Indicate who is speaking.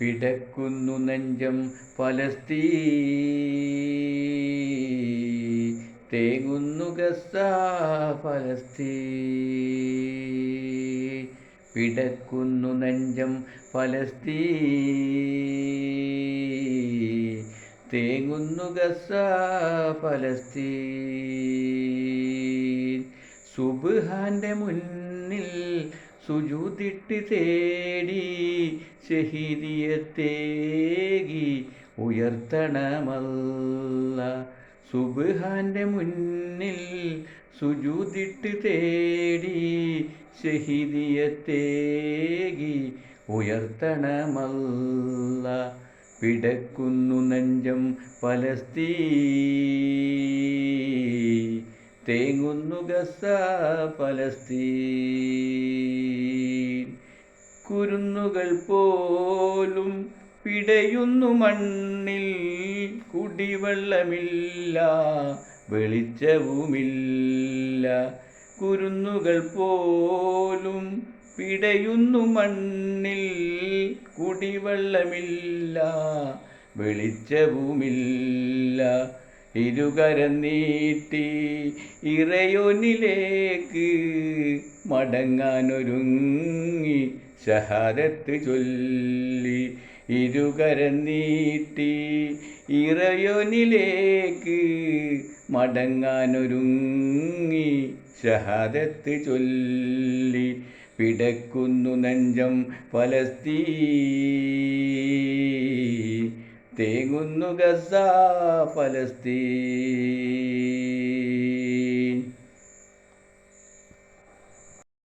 Speaker 1: പിടക്കുന്നു Nenjam ഫലസ്തീ തേങ്ങുന്നു Gaza ഫലസ്തീ പിടക്കുന്നു Nenjam ഫലസ്തീ തേങ്ങുന്നു Gaza ഫലസ്തീൻ സുബ്ഹാന്റെ മുന്നിൽ സുജൂതിട്ട് തേടി ഷഹീദിയത്തേകി ഉയർത്തണമല്ല. സുബ്ഹാന്റെ മുന്നിൽ സുജൂതിട്ട് തേടി ഷഹീദിയത്തേകി ഉയർത്തണമല്ല. പിടക്കുന്നു നെഞ്ചം ഫലസ്തീ തേങ്ങുന്നു ഗസ പലസ്തീൻ കുരുന്നുകൾ പോലും പിടയുന്നു മണ്ണിൽ. കുടിവെള്ളമില്ല വെളിച്ചവുമില്ല. കുരുന്നുകൾ പോലും പിടയുന്നു മണ്ണിൽ. കുടിവെള്ളമില്ല വെളിച്ചവുമില്ല. ഇരുകരം നീട്ടി ഇറയോനിലേക്ക് മടങ്ങാനൊരുങ്ങി ഷഹാദത്ത് ചൊല്ലി. ഇരുകരം നീട്ടി ഇറയോനിലേക്ക് മടങ്ങാനൊരുങ്ങി ഷഹാദത്ത് ചൊല്ലി. പിടക്കുന്നു നെഞ്ചം ഫലസ്തീ തേങ്ങുന്നു ഗസ ഫലസ്തീൻ.